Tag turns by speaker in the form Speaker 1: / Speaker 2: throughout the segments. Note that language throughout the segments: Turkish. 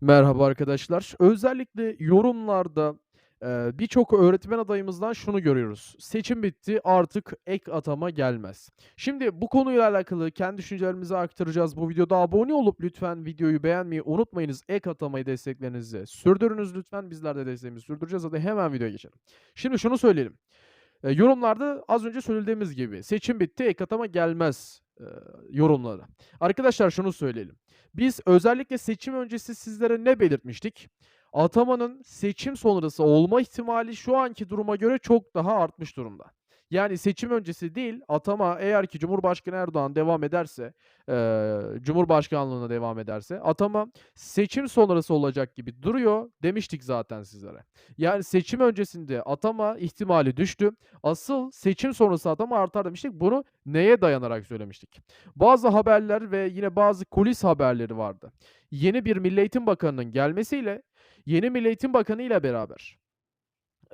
Speaker 1: Merhaba arkadaşlar. Özellikle yorumlarda, birçok öğretmen adayımızdan şunu görüyoruz: "Seçim bitti, artık ek atama gelmez." Şimdi bu konuyla alakalı kendi düşüncelerimizi aktaracağız. Bu videoda abone olup lütfen videoyu beğenmeyi unutmayınız. Ek atamayı desteklerinizi sürdürünüz lütfen. Bizler de desteğimizi sürdüreceğiz. Hadi hemen videoya geçelim. Şimdi şunu söyleyelim. Yorumlarda az önce söylediğimiz gibi "Seçim bitti, ek atama gelmez." eee, yorumları. Arkadaşlar şunu söyleyelim. Biz özellikle seçim öncesi sizlere ne belirtmiştik? Atamanın seçim sonrası olma ihtimali şu anki duruma göre çok daha artmış durumda. Yani seçim öncesi değil, atama eğer ki Cumhurbaşkanı Erdoğan devam ederse, eee, cumhurbaşkanlığına devam ederse atama seçim sonrası olacak gibi duruyor demiştik zaten sizlere. Yani seçim öncesinde atama ihtimali düştü. Asıl seçim sonrası atama artar demiştik. Bunu neye dayanarak söylemiştik? Bazı haberler ve yine bazı kulis haberleri vardı. Yeni bir Milli Eğitim Bakanı'nın gelmesiyle, yeni Milli Eğitim Bakanı ile beraber,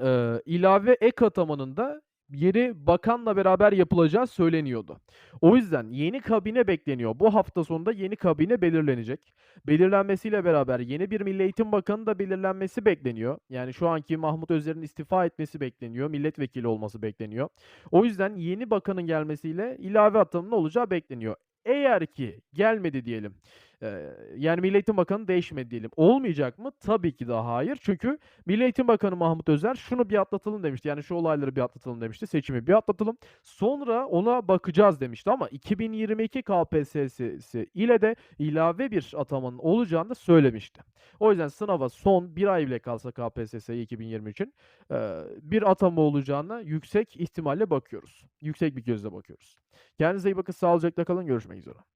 Speaker 1: eee, ilave ek atamanın da yeni bakanla beraber yapılacağı söyleniyordu. O yüzden yeni kabine bekleniyor. Bu hafta sonunda yeni kabine belirlenecek. Belirlenmesiyle beraber yeni bir Milli Eğitim Bakanı da belirlenmesi bekleniyor. Yani şu anki Mahmut Özer'in istifa etmesi bekleniyor. Milletvekili olması bekleniyor. O yüzden yeni bakanın gelmesiyle ilave atamanın olacağı bekleniyor. Eğer ki gelmedi diyelim, yani Milli Eğitim Bakanı değişmedi diyelim. Olmayacak mı? Tabii ki de hayır. Çünkü Milli Eğitim Bakanı Mahmut Özer şunu bir atlatalım demişti. Yani şu olayları bir atlatalım demişti. Seçimi bir atlatalım. Sonra ona bakacağız demişti ama 2022 KPSS'si ile de ilave bir atamanın olacağını da söylemişti. O yüzden sınava son 1 ay bile kalsa KPSS'ye 2023'ün, eee, bir atama olacağına yüksek ihtimalle bakıyoruz. Yüksek bir gözle bakıyoruz. Kendinize iyi bakın, sağlıcakla kalın. Görüşmek üzere.